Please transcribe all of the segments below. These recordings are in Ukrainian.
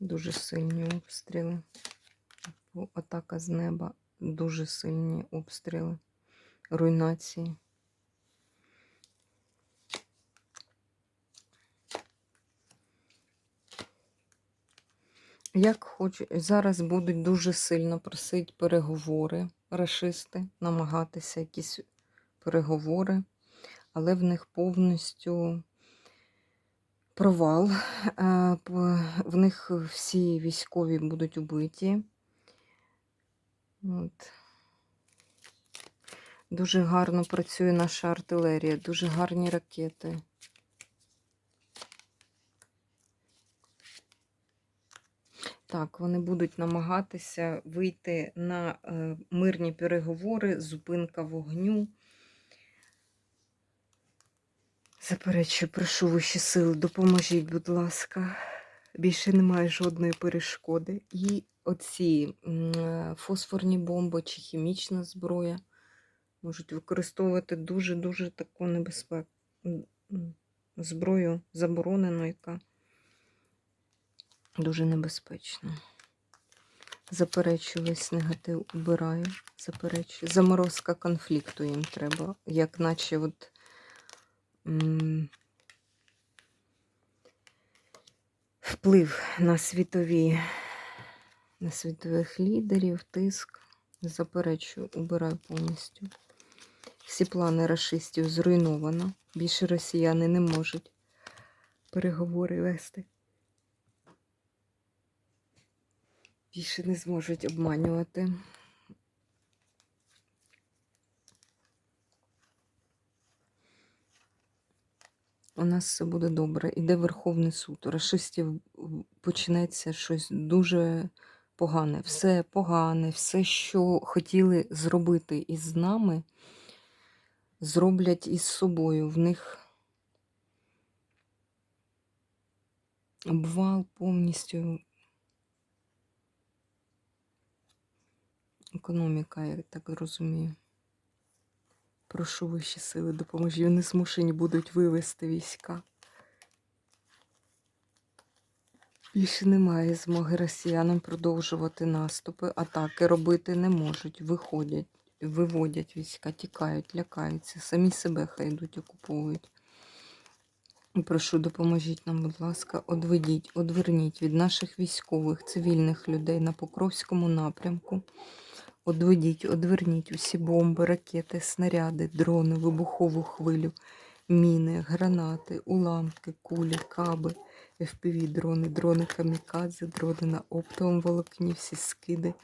Дуже сильні обстріли. Атака з неба, дуже сильні обстріли, руйнації. Як хочу, зараз будуть дуже сильно просити переговори, рашисти, намагатися якісь переговори, але в них повністю провал. Е, В них всі військові будуть убиті. От. Дуже гарно працює наша артилерія, дуже гарні ракети. Так, вони будуть намагатися вийти на е, мирні переговори, зупинка вогню. Заперечую, прошу вищі сили, допоможіть, будь ласка. Більше немає жодної перешкоди. І оці фосфорні бомби чи хімічна зброя можуть використовувати дуже-дуже таку небезпеку зброю заборонену, яка дуже небезпечна. Заперечую весь негатив, убираю. Заперечую. Заморозка конфлікту їм треба, як наче от. Вплив на світові, на світових лідерів, тиск. Заперечую, убираю повністю. Всі плани рашистів зруйновано. Більше росіяни не можуть переговори вести. Більше не зможуть обманювати. У нас все буде добре. Іде Верховний суд. У Рашистів в- почнеться щось дуже погане. Все погане, все, що хотіли зробити із нами, зроблять із собою. В них обвал повністю. Економіка, я так розумію. Прошу вищі сили, допоможіть. Вони змушені будуть вивести війська. Більше немає змоги росіянам продовжувати наступи, атаки робити не можуть, виходять, виводять війська, тікають, лякаються, самі себе хай йдуть, окуповують. Прошу, допоможіть нам, будь ласка, одведіть, одверніть від наших військових, цивільних людей на Покровському напрямку. Одведіть, одверніть усі бомби, ракети, снаряди, дрони, вибухову хвилю, міни, гранати, уламки, кулі, каби, FPV дрони, дрони камікадзе, дрони на оптовому волокні, всі скиди,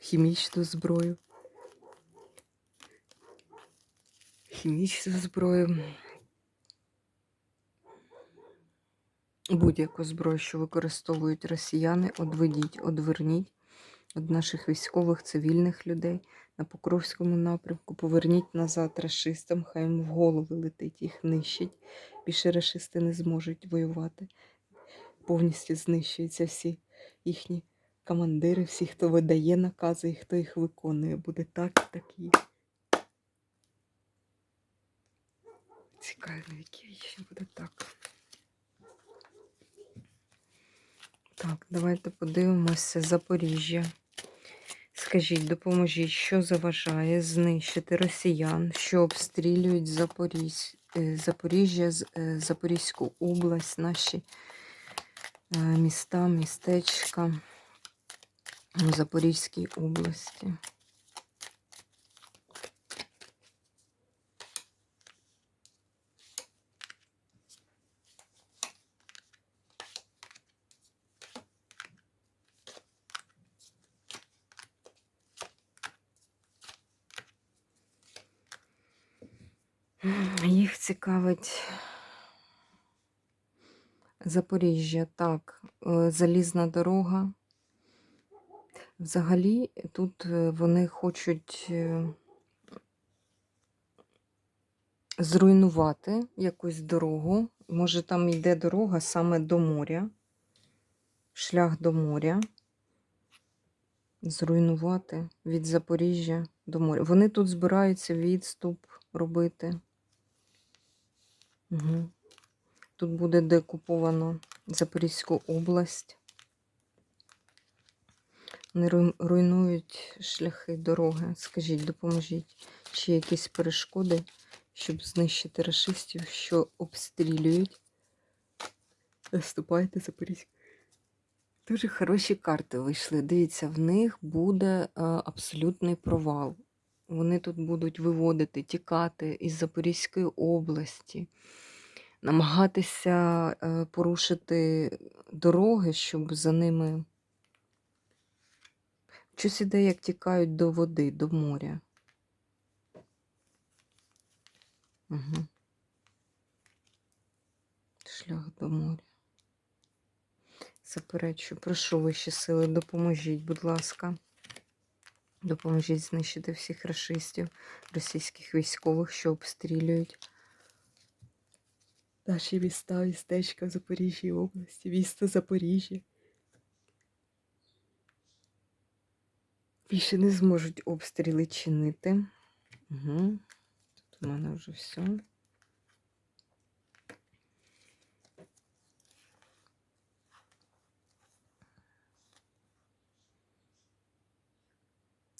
хімічну зброю. Хімічну зброю. Будь-яку зброю, що використовують росіяни, одведіть, одверніть від наших військових, цивільних людей на Покровському напрямку. Поверніть назад рашистам, хай їм в голови летить, їх нищить. Більше рашисти не зможуть воювати. Повністю знищуються всі їхні командири, всі, хто видає накази і хто їх виконує. Буде так і так і. Який ще буде так. Так, давайте подивимося Запоріжжя. Скажіть, допоможіть, що заважає знищити росіян, що обстрілюють Запорізь, е, Запоріжжя, е, Запорізьку область, наші е, міста, містечка в Запорізькій області. Їх цікавить Запоріжжя, так, е, залізна дорога. Взагалі, тут е, вони хочуть е, зруйнувати якусь дорогу. Може, там йде дорога саме до моря, шлях до моря. Зруйнувати від Запоріжжя до моря. Вони тут збираються відступ робити. Угу. Тут буде декуповано Запорізьку область. Вони руйнують шляхи, дороги. Скажіть, допоможіть, чи якісь перешкоди, щоб знищити рашистів, що обстрілюють. Наступайте Запорізьку. Дуже хороші карти вийшли. Дивіться, в них буде е, абсолютний провал. Вони тут будуть виводити, тікати із Запорізької області, намагатися е, порушити дороги, щоб за ними. Щось іде, як тікають до води, до моря. Угу. Шлях до моря. Заперечу, прошу вищі сили, допоможіть, будь ласка. Допоможіть знищити всіх расистів, російських військових, що обстрілюють наші міста, містечка в Запоріжжі області, місто Запоріжжя. Більше не зможуть обстріли чинити. Угу. Тут у мене вже все.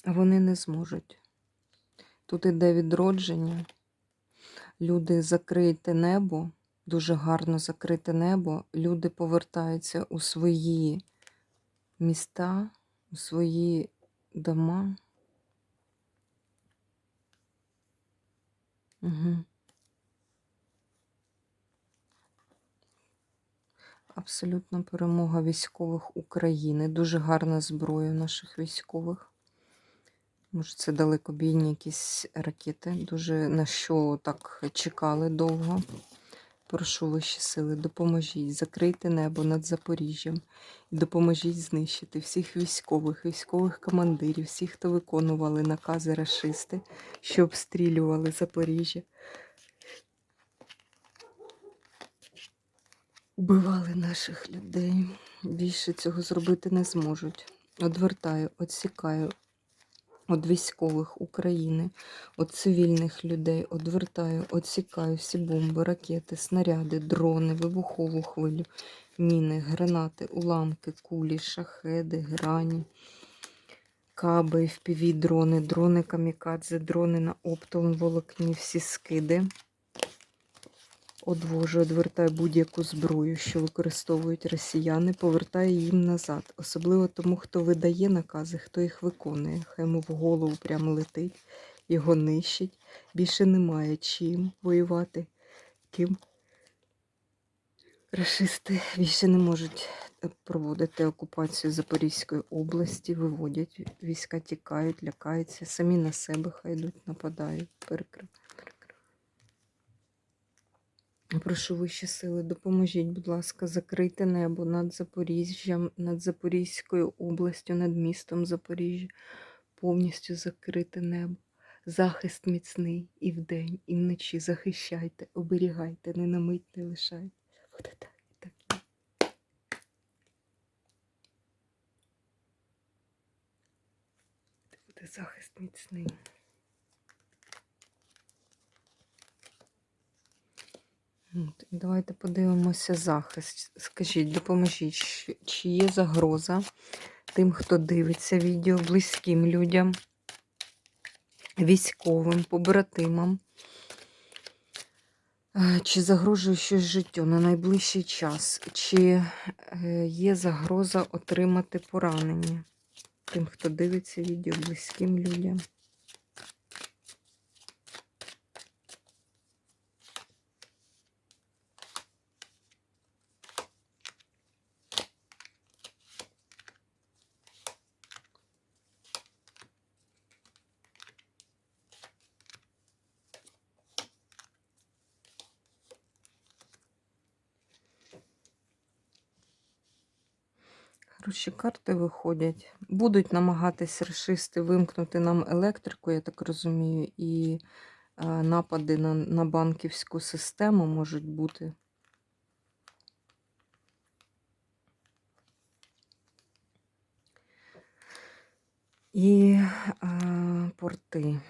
Вони не зможуть. Тут іде відродження. Люди закрийте небо, дуже гарно закрите небо. Люди повертаються у свої міста, у свої дома. Угу. Абсолютна перемога військових України. Дуже гарна зброя наших військових. Може, це далекобійні якісь ракети. Дуже на що так чекали довго. Прошу вищі сили, допоможіть, закрийте небо над Запоріжжям і допоможіть знищити всіх військових, військових командирів, всіх, хто виконували накази рашисти, що обстрілювали Запоріжжя. Убивали наших людей. Більше цього зробити не зможуть. Одвертаю, отсікаю від військових України, від цивільних людей, одвертаю, відсікаю всі бомби, ракети, снаряди, дрони, вибухову хвилю, міни, гранати, уламки, кулі, шахеди, грані, каби, впіві, дрони, дрони камікадзе, дрони на оптовому волокні, всі скиди. Одвожу, одвертаю будь-яку зброю, що використовують росіяни, повертаю їм назад. Особливо тому, хто видає накази, хто їх виконує. Хай йому в голову прямо летить, його нищить. Більше немає чим воювати. Ким рашисти більше не можуть е, проводити окупацію Запорізької області, виводять війська, тікають, лякаються, самі на себе хай йдуть, нападають, перекривають. Прошу вищі сили, допоможіть, будь ласка, закрийте небо над Запоріжжям, над Запорізькою областю, над містом Запоріжжя. Повністю закрите небо. Захист міцний і вдень, і вночі. Захищайте, оберігайте, не на мить не лишайте. Буде так і так. Буде захист міцний. Давайте подивимося захист. Скажіть, допоможіть, чи є загроза тим, хто дивиться відео, близьким людям, військовим, побратимам? Е, Чи загрожує щось життю на найближчий час? Чи е, є загроза отримати поранення тим, хто дивиться відео, близьким людям? Хороші карти виходять. Будуть намагатись рашисти вимкнути нам електрику, я так розумію, і е, напади на, на банківську систему можуть бути. І е, порти.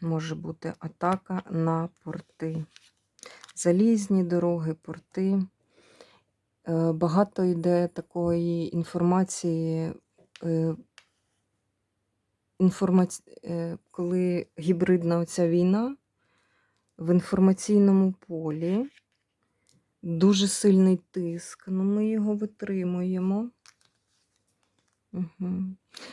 Може бути атака на порти. Залізні дороги, порти. Е, Багато йде такої інформації, е, інформаці... е, коли гібридна оця війна в інформаційному полі, дуже сильний тиск, ну ми його витримуємо. Угу.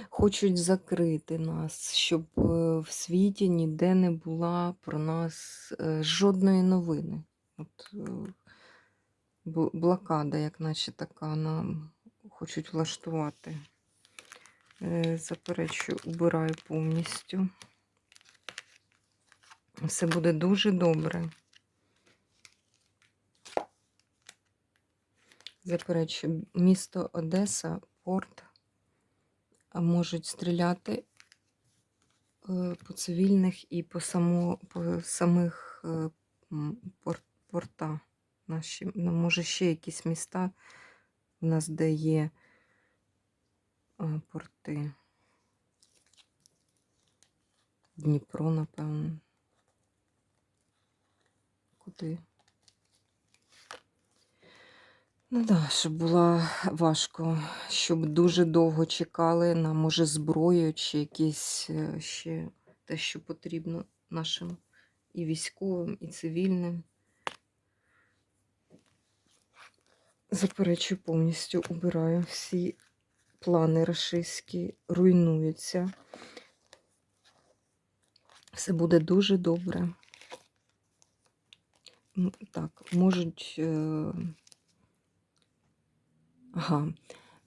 Хочуть закрити нас, щоб в світі ніде не була про нас жодної новини. От, блокада, як наче така, нам хочуть влаштувати. Е, Заперечую, убираю повністю. Все буде дуже добре. Заперечую, місто Одеса, порт можуть стріляти е, по цивільних і по, само, по самих е, м, порта. Наші, ну, може, ще якісь міста у нас, де є порти. Дніпро, напевно. Куди? Ну да, щоб було важко, щоб дуже довго чекали на, може, зброю чи якісь е, ще те, що потрібно нашим і військовим, і цивільним. Заперечую повністю, убираю всі плани рашистські, руйнуються. Все буде дуже добре. Так, можуть. е, Ага.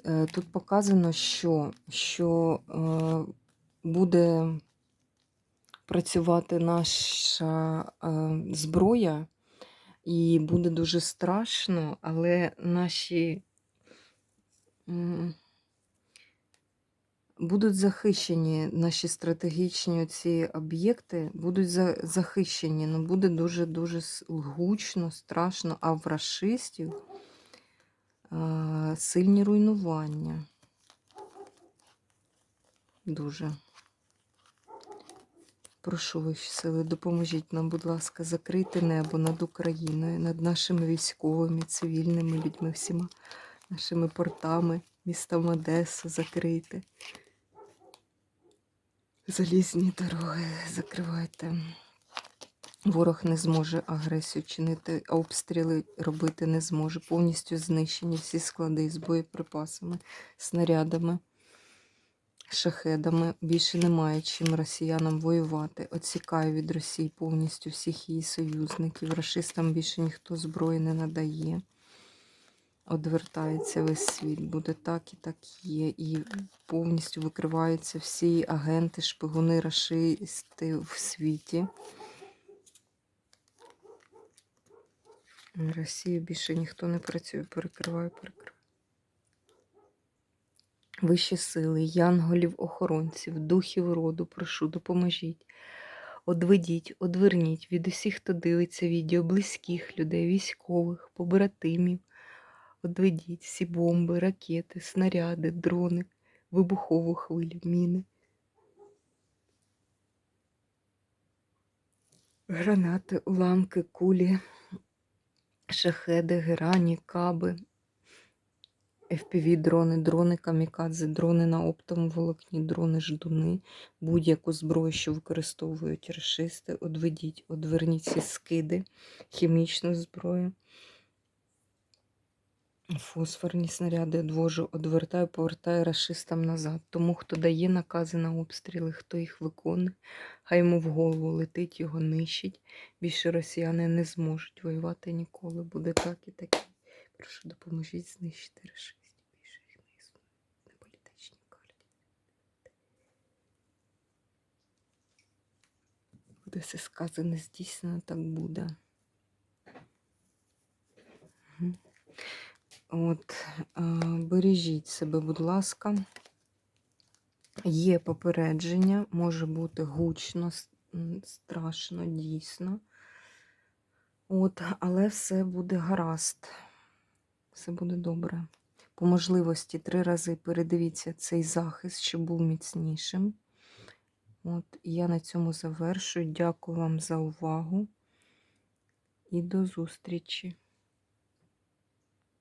Е, Тут показано, що, що е, буде працювати наша зброя, і буде дуже страшно, але наші будуть захищені, наші стратегічні ці об'єкти будуть захищені, але буде дуже-дуже гучно, страшно, а в рашистів а, сильні руйнування. Дуже. Прошу вищі сили, допоможіть нам, будь ласка, закрити небо над Україною, над нашими військовими, цивільними людьми, всіма нашими портами, містом Одеса закрити. Залізні дороги закривайте. Ворог не зможе агресію чинити, а обстріли робити не зможе. Повністю знищені всі склади з боєприпасами, снарядами, шахедами. Більше немає чим росіянам воювати. Оцікаю від Росії повністю всіх її союзників. Рашистам більше ніхто зброї не надає. Одвертається весь світ. Буде так і так є. І повністю викриваються всі агенти, шпигуни, рашисти в світі. Росію більше ніхто не працює. Перекриваю, перекриваю. Вищі сили, янголів, охоронців, духів роду, прошу, допоможіть. Одведіть, одверніть від усіх, хто дивиться відео, близьких людей, військових, побратимів. Одведіть всі бомби, ракети, снаряди, дрони, вибухову хвилю, міни. Гранати, уламки, кулі, шахеди, герані, каби, FPV-дрони, дрони камікадзе, дрони на оптовому волокні, дрони ждуни, будь-яку зброю, що використовують рашисти, одведіть, одверніть ці скиди, хімічну зброю. Фосфорні снаряди одвожу, одвертаю, повертаю рашистам назад. Тому, хто дає накази на обстріли, хто їх виконує, хай йому в голову летить, його нищить. Більше росіяни не зможуть воювати ніколи. Буде так і так. Прошу, допоможіть знищити рашистів. Більше їх не існує на політичній карті. Буде все сказане, здійснено, так буде. От, бережіть себе, будь ласка. Є попередження, може бути гучно, страшно, дійсно. От, але все буде гаразд. Все буде добре. По можливості три рази передивіться цей захист, щоб був міцнішим. От, я на цьому завершую. Дякую вам за увагу і до зустрічі.